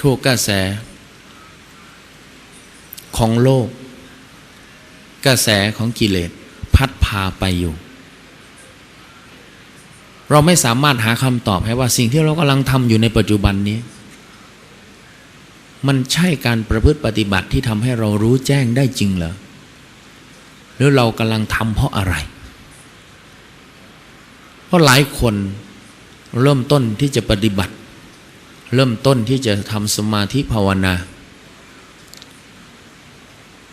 ถูกกระแส ของโลก กระแสของกิเลสพัดพาไปอยู่ เราไม่สามารถหาคำตอบให้ว่าสิ่งที่เรากำลังทำอยู่ในปัจจุบันนี้ มันใช่การประพฤติปฏิบัติที่ทำให้เรารู้แจ้งได้จริงเหรอหรือเรากำลังทำเพราะอะไร เพราะหลายคนเริ่มต้นที่จะปฏิบัติ เริ่มต้นที่จะทำสมาธิภาวนา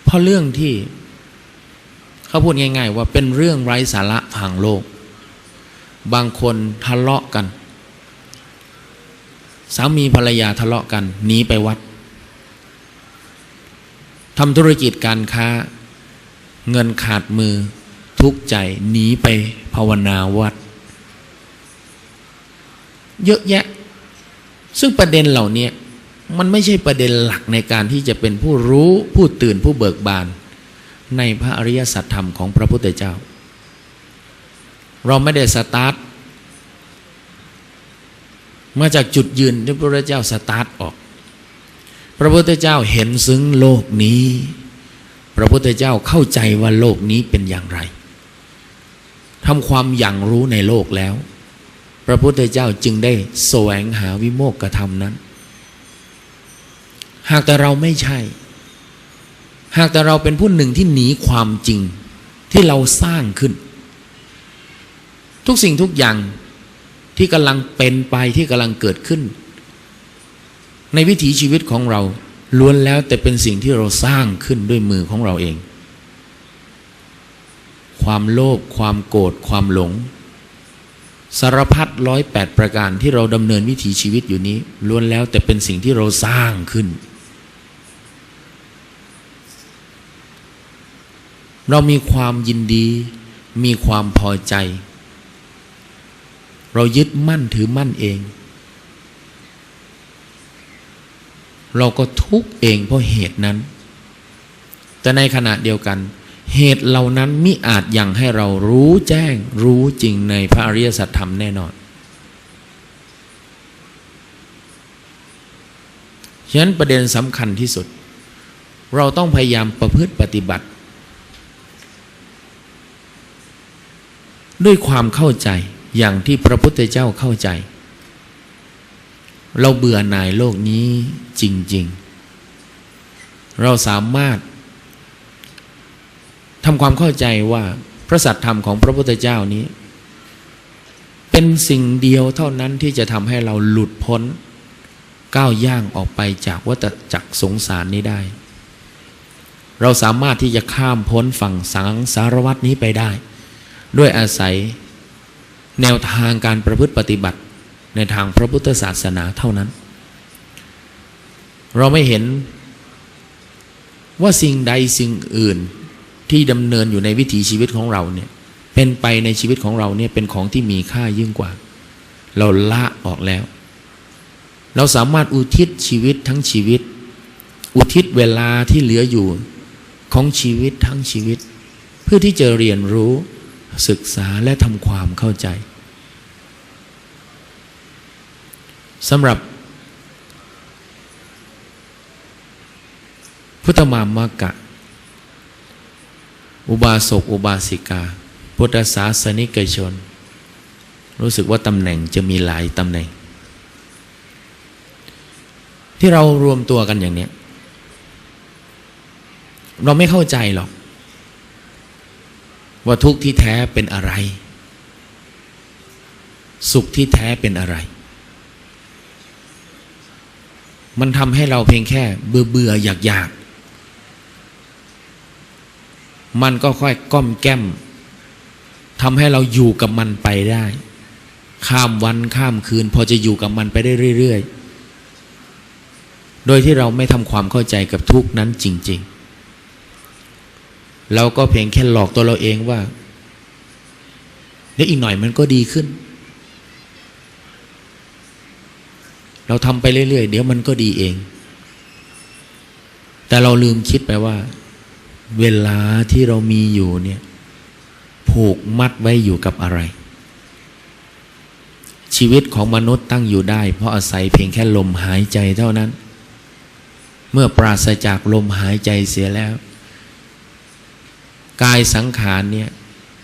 เพราะเรื่องที่เขาพูดง่าย ๆ ว่าเป็นเรื่องไร้สาระทางโลก บางคนทะเลาะกัน สามีภรรยาทะเลาะกันหนีไปวัดทำธุรกิจการค้า เงินขาดมือทุกข์ใจหนีไปภาวนาวัด เยอะแยะ ซึ่งประเด็นเหล่านี้มันไม่ใช่ประเด็นหลักในการที่จะเป็นผู้รู้ผู้ตื่นผู้เบิกบาน ในพระอริยสัจธรรมของพระพุทธเจ้า เราไม่ได้สตาร์ทมาจากจุดยืนที่พระพุทธเจ้าสตาร์ทออก พระพุทธเจ้าเห็นซึ้งโลกนี้ พระพุทธเจ้าเข้าใจว่าโลกนี้เป็นอย่างไรทำความอย่างรู้ในโลกแล้ว พระพุทธเจ้าจึงได้แสวงหาวิโมกขธรรมนั้น หากแต่เราไม่ใช่ หากแต่เราเป็นผู้หนึ่งที่หนีความจริงที่เราสร้างขึ้น ทุกสิ่งทุกอย่างที่กำลังเป็นไปที่กำลังเกิดขึ้น ในวิถีชีวิตของเราล้วนแล้วแต่เป็นสิ่งที่เราสร้างขึ้นด้วยมือของเราเอง ความโลภความโกรธความหลง สารพัดร้อยแปดประการที่เราดำเนินวิถีชีวิตอยู่นี้ล้วนแล้วแต่เป็นสิ่งที่เราสร้างขึ้น เรามีความยินดี มีความพอใจ เรายึดมั่นถือมั่นเอง เราก็ทุกเองเพราะเหตุนั้น แต่ในขณะเดียวกัน เหตุเหล่านั้นมิอาจยังให้เรารู้แจ้งรู้จริงในพระอริยสัจธรรมแน่นอนฉะนั้นประเด็นสำคัญที่สุด เราต้องพยายามประพฤติปฏิบัติ ด้วยความเข้าใจอย่างที่พระพุทธเจ้าเข้าใจ เราเบื่อหน่ายโลกนี้จริง ๆ เราสามารถ ทำความเข้าใจว่าพระสัตธรรมของพระพุทธเจ้านี้ เป็นสิ่งเดียวเท่านั้นที่จะทำให้เราหลุดพ้น ก้าวย่างออกไปจากวัฏจักรสงสารนี้ได้ เราสามารถที่จะข้ามพ้นฝั่งสังสารวัตนี้ไปได้ ด้วยอาศัยแนวทางการประพฤติปฏิบัติในทางพระพุทธศาสนาเท่านั้น เราไม่เห็นว่าสิ่งใดสิ่งอื่น ที่ดำเนินอยู่ในวิถีชีวิตของเราเนี่ยเป็นไปในชีวิตของเราเนี่ยเป็นของที่มีค่ายิ่งกว่า เราละออกแล้ว เราสามารถอุทิศชีวิตทั้งชีวิต อุทิศเวลาที่เหลืออยู่ของชีวิตทั้งชีวิต เพื่อที่จะเรียนรู้ศึกษาและทำความเข้าใจสำหรับ พุทธมามากะ อุบาสกอุบาสิกา พุทธศาสนิกชน รู้สึกว่าตำแหน่งจะมีหลายตำแหน่ง ที่เรารวมตัวกันอย่างนี้เราไม่เข้าใจหรอก ว่าทุกข์ที่แท้เป็นอะไร สุขที่แท้เป็นอะไร มันทำให้เราเพียงแค่เบื่อเบื่ออยากอยาก มันก็ค่อยก้อมแก้มทำให้เราอยู่กับมันไปได้ ข้ามวันข้ามคืน พอจะอยู่กับมันไปได้เรื่อยๆ โดยที่เราไม่ทำความเข้าใจกับทุกนั้นจริง ๆ เราก็เพียงแค่หลอกตัวเราเองว่าเดี๋ยวอีกหน่อยมันก็ดีขึ้น เราทำไปเรื่อยๆ เดี๋ยวมันก็ดีเอง แต่เราลืมคิดไปว่า เวลาที่เรามีอยู่เนี่ย ผูกมัดไว้อยู่กับอะไร ชีวิตของมนุษย์ตั้งอยู่ได้ เพราะอาศัยเพียงแค่ลมหายใจเท่านั้น เมื่อปราศจากลมหายใจเสียแล้ว กายสังขารเนี่ย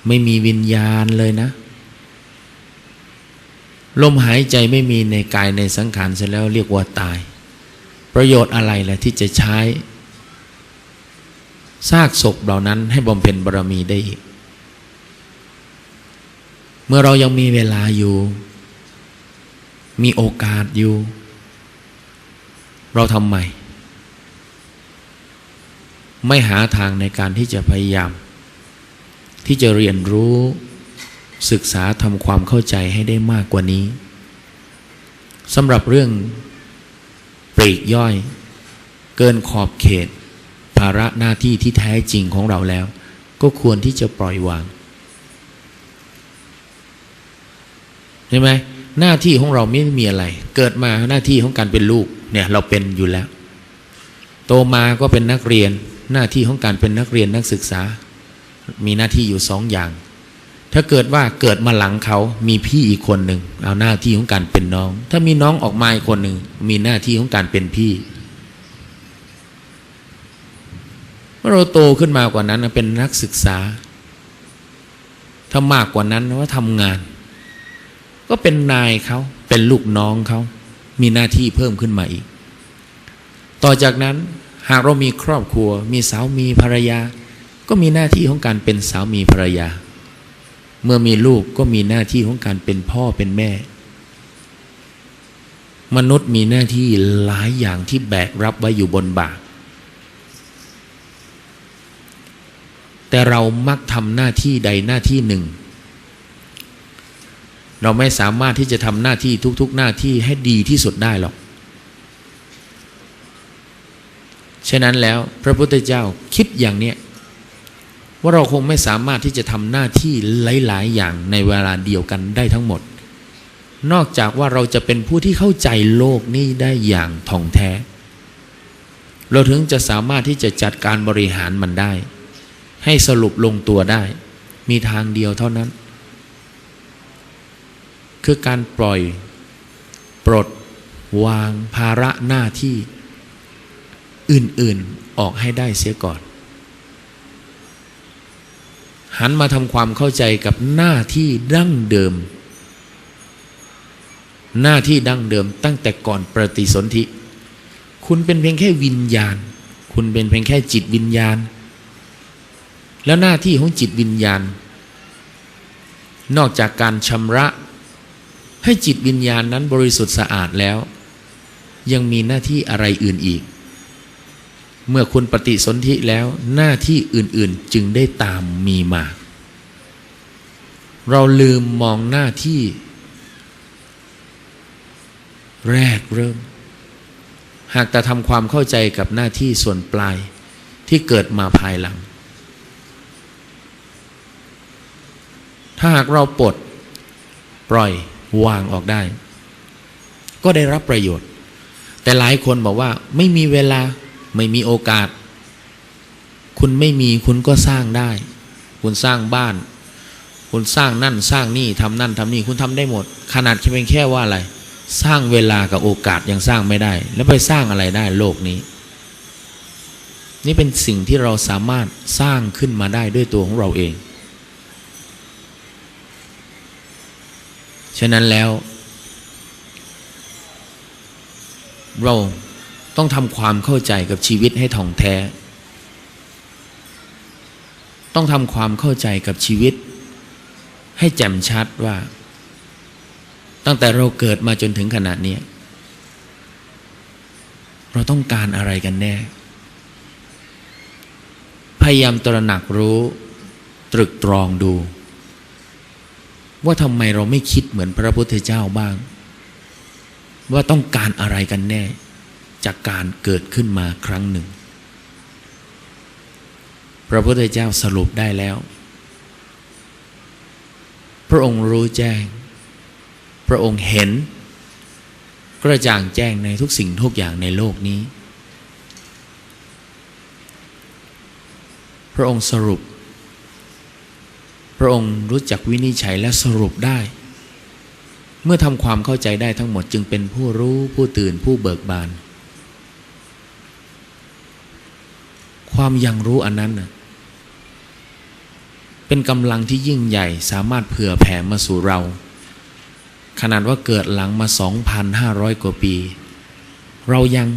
ไม่มีวิญญาณเลยนะ ลมหายใจไม่มีในกายในสังขารเสร็จแล้วเรียกว่าตาย ประโยชน์อะไรล่ะที่จะใช้ ซากศพเหล่านั้นให้บำเพ็ญบารมีได้อีก เมื่อเรายังมีเวลาอยู่ มีโอกาสอยู่ เราทำไม ไม่หาทางในการที่จะพยายาม ที่จะเรียนรู้ศึกษาทำความเข้าใจให้ได้มากกว่านี้สำหรับเรื่องปลีกย่อย เกินขอบเขต ภาระหน้าที่ที่แท้จริงของเราแล้ว ก็ควรที่จะปล่อยวางใช่ไหมหน้าที่ของเราไม่มีอะไร เกิดมาหน้าที่ของการเป็นลูกเนี่ยเราเป็นอยู่แล้ว โตมาก็เป็นนักเรียนหน้าที่ของการเป็นนักเรียนนักศึกษา มีหน้าที่อยู่สองอย่าง ถ้าเกิดว่าเกิดมาหลังเขามีพี่อีกคนหนึ่งเอาหน้าที่ของการเป็นน้อง ถ้ามีน้องออกมาอีกคนหนึ่งมีหน้าที่ของการเป็นพี่ เมื่อเราโตขึ้นมากว่านั้นเป็นนักศึกษา ถ้ามากกว่านั้นว่าทำงาน ก็เป็นนายเขาเป็นลูกน้องเขามีหน้าที่เพิ่มขึ้นมาอีก ต่อจากนั้นหากเรามีครอบครัว มีสามีภรรยา ก็มีหน้าที่ของการเป็นสามีภรรยา เมื่อมีลูกก็มีหน้าที่ของการเป็นพ่อเป็นแม่ มนุษย์มีหน้าที่หลายอย่างที่แบกรับไว้อยู่บนบ่า แต่เรามักทำหน้าที่ใดหน้าที่หนึ่ง เราไม่สามารถที่จะทำหน้าที่ทุก ๆ หน้าที่ให้ดีที่สุดได้หรอกฉะนั้นแล้วพระพุทธเจ้าคิดอย่างเนี้ยว่าเราคงไม่สามารถที่จะทำหน้าที่หลาย ๆ อย่างในเวลาเดียวกันได้ทั้งหมด นอกจากว่าเราจะเป็นผู้ที่เข้าใจโลกนี้ได้อย่างท่องแท้ เราถึงจะสามารถที่จะจัดการบริหารมันได้ ให้สรุปลงตัวได้ มีทางเดียวเท่านั้น คือการปล่อย ปลด วางภาระหน้าที่อื่นๆออกให้ได้เสียก่อน หันมาทำความเข้าใจกับหน้าที่ดั้งเดิม หน้าที่ดั้งเดิมตั้งแต่ก่อนปฏิสนธิ คุณเป็นเพียงแค่วิญญาณ คุณเป็นเพียงแค่จิตวิญญาณ แล้วหน้าที่ของจิตวิญญาณ นอกจากการชำระ ให้จิตวิญญาณนั้นบริสุทธิ์สะอาดแล้ว ยังมีหน้าที่อะไรอื่นอีก เมื่อคุณปฏิสนธิแล้วหน้าที่อื่นๆจึงได้ตามมีมา เราลืมมองหน้าที่ แรกเริ่ม หากแต่ทำความเข้าใจกับหน้าที่ส่วนปลายที่เกิดมาภายหลัง ถ้าหากเราปลดปล่อยวางออกได้ ก็ได้รับประโยชน์ แต่หลายคนบอกว่าไม่มีเวลาไม่มีโอกาส คุณไม่มีคุณก็สร้างได้ คุณสร้างบ้าน คุณสร้างนั่นสร้างนี่ทำนั่นทำนี่คุณทำได้หมด ขนาดแค่เพียงแค่ว่าอะไร สร้างเวลากับโอกาสยังสร้างไม่ได้ แล้วไปสร้างอะไรได้โลกนี้ นี่เป็นสิ่งที่เราสามารถสร้างขึ้นมาได้ด้วยตัวของเราเอง ฉะนั้นแล้ว เราต้องทำความเข้าใจกับชีวิตให้ท่องแท้ ต้องทำความเข้าใจกับชีวิต ให้แจ่มชัดว่า ตั้งแต่เราเกิดมาจนถึงขนาดนี้เราต้องการอะไรกันแน่ พยายามตระหนักรู้ ตรึกตรองดู ว่าทำไมเราไม่คิดเหมือนพระพุทธเจ้าบ้าง ว่าต้องการอะไรกันแน่ จากการเกิดขึ้นมาครั้งหนึ่ง พระพุทธเจ้าสรุปได้แล้ว พระองค์รู้แจ้ง พระองค์เห็น กระจ่างแจ้งในทุกสิ่งทุกอย่างในโลกนี้ พระองค์สรุป พระองค์รู้จักวินิจฉัยและสรุปได้ เมื่อทำความเข้าใจได้ทั้งหมดจึงเป็นผู้รู้ผู้ตื่นผู้เบิกบาน ความยังรู้อันนั้นนะเป็นกำลังที่ยิ่งใหญ่สามารถเผื่อแผ่มาสู่เรา ขนาดว่าเกิดหลังมา 2,500 กว่าปี เรายัง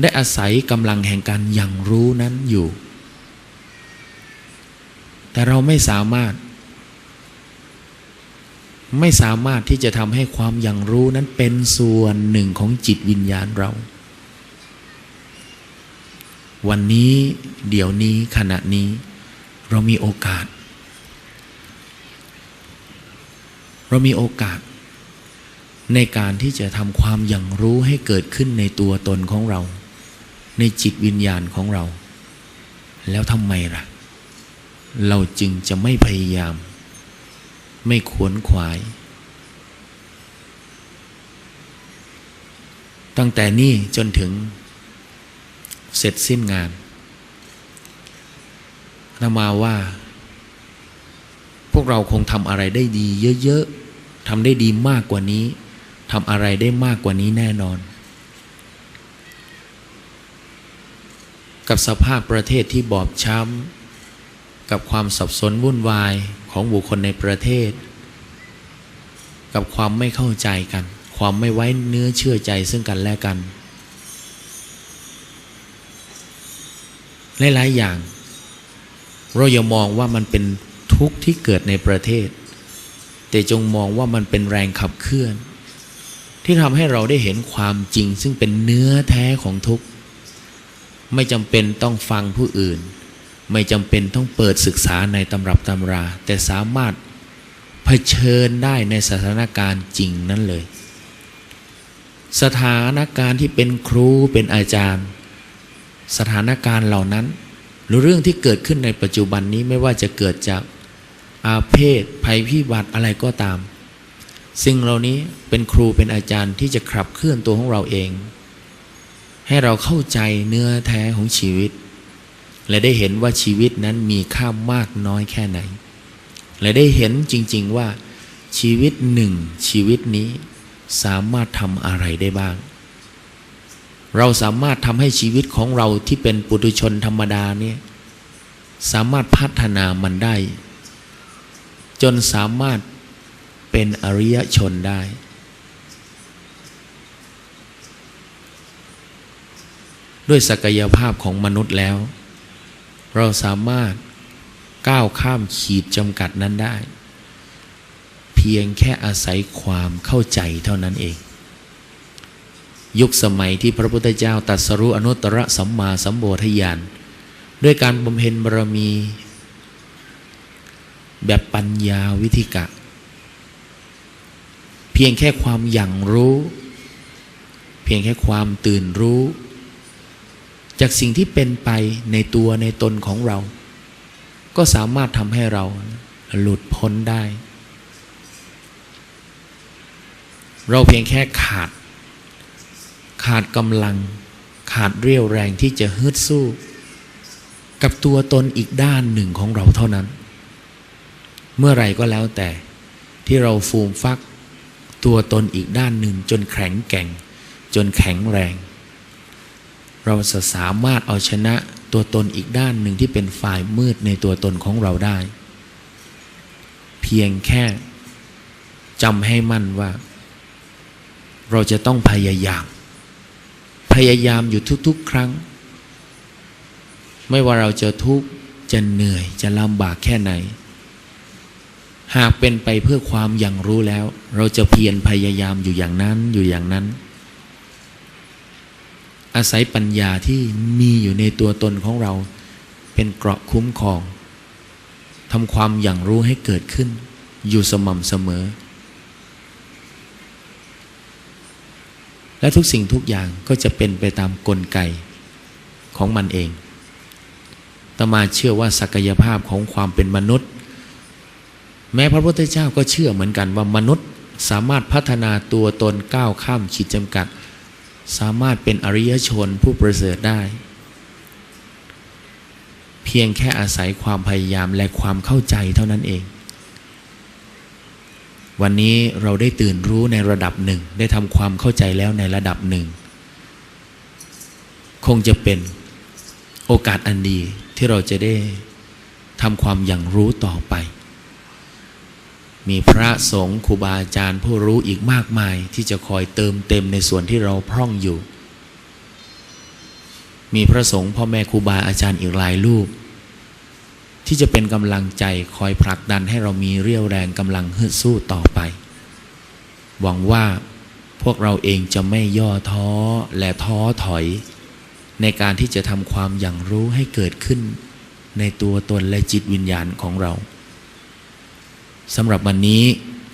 ได้อาศัยกำลังแห่งการยังรู้นั้นอยู่ แต่เราไม่สามารถ ไม่สามารถที่จะทำให้ความอยังรู้นั้นเป็นส่วนหนึ่งของจิตวิญญาณเรา วันนี้เดี๋ยวนี้ขณะนี้ เรามีโอกาส เรามีโอกาส ในการที่จะทำความอยังรู้ให้เกิดขึ้นในตัวตนของเรา ในจิตวิญญาณของเรา แล้วทำไมล่ะ เราจึงจะไม่พยายาม ไม่ขวนขวาย ตั้งแต่นี้จนถึง เสร็จสิ้นงานนมาว่า พวกเราคงทำอะไรได้ดีเยอะๆทำได้ดีมากกว่านี้ทำอะไรได้มากกว่านี้แน่นอน กับสภาพประเทศที่บอบช้ำ กับความสับสนวุ่นวายของบุคคลในประเทศ กับความไม่เข้าใจกัน ความไม่ไว้เนื้อเชื่อใจซึ่งกันและกัน หลาย ๆ อย่าง เราอย่ามองว่ามันเป็นทุกข์ที่เกิดในประเทศ แต่จงมองว่ามันเป็นแรงขับเคลื่อน ที่ทำให้เราได้เห็นความจริงซึ่งเป็นเนื้อแท้ของทุกข์ ไม่จำเป็นต้องฟังผู้อื่น ไม่จำเป็นต้องเปิดศึกษาในตำรับตำรา แต่สามารถเผชิญได้ในสถานการณ์จริงนั้นเลย สถานการณ์ที่เป็นครูเป็นอาจารย์ สถานการณ์เหล่านั้น หรือเรื่องที่เกิดขึ้นในปัจจุบันนี้ไม่ว่าจะเกิดจากอาเพศภัยพิบัติอะไรก็ตาม สิ่งเหล่านี้เป็นครูเป็นอาจารย์ที่จะขับเคลื่อนตัวของเราเอง ให้เราเข้าใจเนื้อแท้ของชีวิต และได้เห็นว่าชีวิตนั้นมีค่ามากน้อยแค่ไหน และได้เห็นจริง ๆว่า ชีวิตหนึ่งชีวิตนี้สามารถทำอะไรได้บ้าง เราสามารถทำให้ชีวิตของเราที่เป็นปุถุชนธรรมดาเนี่ยสามารถพัฒนามันได้ จนสามารถเป็นอริยชนได้ ด้วยศักยภาพของมนุษย์แล้ว เราสามารถก้าวข้ามขีดจำกัดนั้นได้ เพียงแค่อาศัยความเข้าใจเท่านั้นเอง ยุคสมัยที่พระพุทธเจ้าตรัสรู้อนุตตรสัมมาสัมโพธิญาณด้วยการบำเพ็ญบารมี แบบปัญญาวิธิกะ เพียงแค่ความอย่างรู้ เพียงแค่ความตื่นรู้ จากสิ่งที่เป็นไปในตัวในตนของเรา ก็สามารถทำให้เราหลุดพ้นได้ เราเพียงแค่ขาด ขาดกำลัง ขาดเรี่ยวแรงที่จะฮึดสู้ กับตัวตนอีกด้านหนึ่งของเราเท่านั้น เมื่อไรก็แล้วแต่ที่เราฟูมฟัก ตัวตนอีกด้านหนึ่งจนแข็งแกร่ง จนแข็งแรง เราจะสามารถเอาชนะตัวตนอีกด้านหนึ่งที่เป็นฝ่ายมืดในตัวตนของเราได้ เพียงแค่จำให้มั่นว่า เราจะต้องพยายาม พยายามอยู่ทุกๆ ครั้ง ไม่ว่าเราจะทุกข์จะเหนื่อยจะลำบากแค่ไหน หากเป็นไปเพื่อความอย่างรู้แล้ว เราจะเพียรพยายามอยู่อย่างนั้นอยู่อย่างนั้น อาศัยปัญญาที่มีอยู่ในตัวตนของเรา เป็นเกราะคุ้มครองทำความอย่างรู้ให้เกิดขึ้น อยู่สม่ำเสมอ และทุกสิ่งทุกอย่างก็จะเป็นไปตามกลไกของมันเองตมาเชื่อว่าศักยภาพของความเป็นมนุษย์ แม้พระพุทธเจ้าก็เชื่อเหมือนกันว่ามนุษย์สามารถพัฒนาตัวตนก้าวข้ามขีดจำกัด สามารถเป็นอริยชนผู้ประเสริฐได้ เพียงแค่อาศัยความพยายามและความเข้าใจเท่านั้นเอง วันนี้เราได้ตื่นรู้ในระดับหนึ่ง ได้ทำความเข้าใจแล้วในระดับหนึ่ง คงจะเป็นโอกาสอันดีที่เราจะได้ทำความอย่างรู้ต่อไป มีพระสงฆ์ครูบาอาจารย์ผู้รู้อีกมากมาย ที่จะคอยเติมเต็มในส่วนที่เราพร่องอยู่ มีพระสงฆ์พ่อแม่ครูบาอาจารย์อีกหลายรูป ที่จะเป็นกำลังใจคอยผลักดันให้เรามีเรี่ยวแรงกำลังฮึดสู้ต่อไป หวังว่าพวกเราเองจะไม่ย่อท้อและท้อถอย ในการที่จะทำความอย่างรู้ให้เกิดขึ้น ในตัวตนและจิตวิญญาณของเรา สำหรับวันนี้